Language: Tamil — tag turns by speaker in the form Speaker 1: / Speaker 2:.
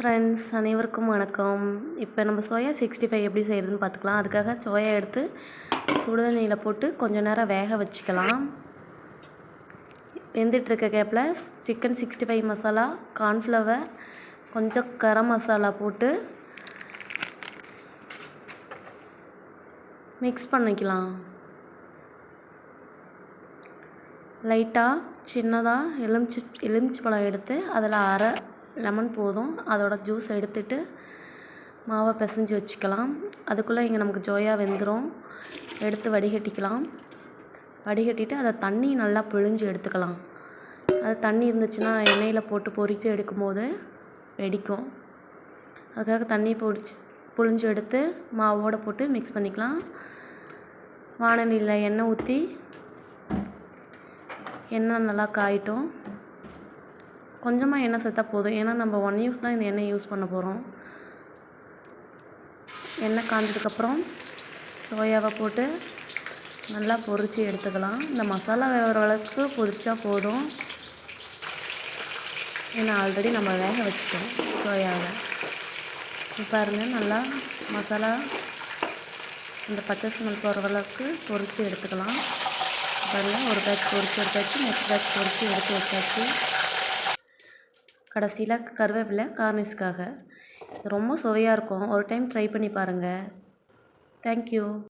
Speaker 1: ஃப்ரெண்ட்ஸ் அனைவருக்கும் வணக்கம். இப்போ நம்ம சோயா சிக்ஸ்டி ஃபைவ் எப்படி செய்கிறதுன்னு பார்த்துக்கலாம். அதுக்காக சோயா எடுத்து சுடுதண்ணியில் போட்டு கொஞ்சம் நேரம் வேக வச்சுக்கலாம். வெந்துட்டுருக்க கேப்பில் chicken sixty five masala cornflour கொஞ்சம் கரம் மசாலா போட்டு மிக்ஸ் பண்ணிக்கலாம். லைட்டாக சின்னதாக எலுமிச்சி எலுமிச்சி பழம் எடுத்து அதில் அரை லெமன் போதும். அதோட ஜூஸ் எடுத்துட்டு மாவை பிசைஞ்சு வச்சுக்கலாம். அதுக்குள்ளே இங்கே நமக்கு ஜோயா வெந்துடும் எடுத்து வடிகட்டிக்கலாம். வடிகட்டிட்டு அதை தண்ணி நல்லா பிழிஞ்சு எடுத்துக்கலாம். அது தண்ணி இருந்துச்சுன்னா எண்ணெயில் போட்டு பொறித்து எடுக்கும்போது வெடிக்கும். அதுக்காக தண்ணி பொடிச்சு புழிஞ்சு எடுத்து மாவோடு போட்டு மிக்ஸ் பண்ணிக்கலாம். வானலியில் எண்ணெய் ஊற்றி எண்ணெய் நல்லா காயிட்டும். கொஞ்சமாக எண்ணெய் சேர்த்தா போதும். ஏன்னா நம்ம ஒன் யூஸ் தான் இந்த எண்ணெய் யூஸ் பண்ண போகிறோம் எண்ணெய் காஞ்சதுக்கப்புறம் சோயாவை போட்டு நல்லா பொரித்து எடுத்துக்கலாம். இந்த மசாலா வேகிற அளவுக்கு பொரிச்சா போதும். ஏன்னா ஆல்ரெடி நம்ம வேக வச்சுட்டோம் சோயாவை. பாருங்க நல்லா மசாலா இந்த பச்சை ஸ்மெல் போகிற அளவுக்கு பொரித்து எடுத்துக்கலாம். பாருங்கள் ஒரு பேட்ச் பொரித்து எடுத்தாச்சு நெக்ஸ்ட் பேட்ச் பொரித்து எடுத்து வச்சாச்சு. கடைசியில் கருவேப்பிலை கார்னிஸ்க்காக ரொம்ப சுவையாக இருக்கும். ஒரு டைம் ட்ரை பண்ணி பாருங்கள் தேங்க்யூ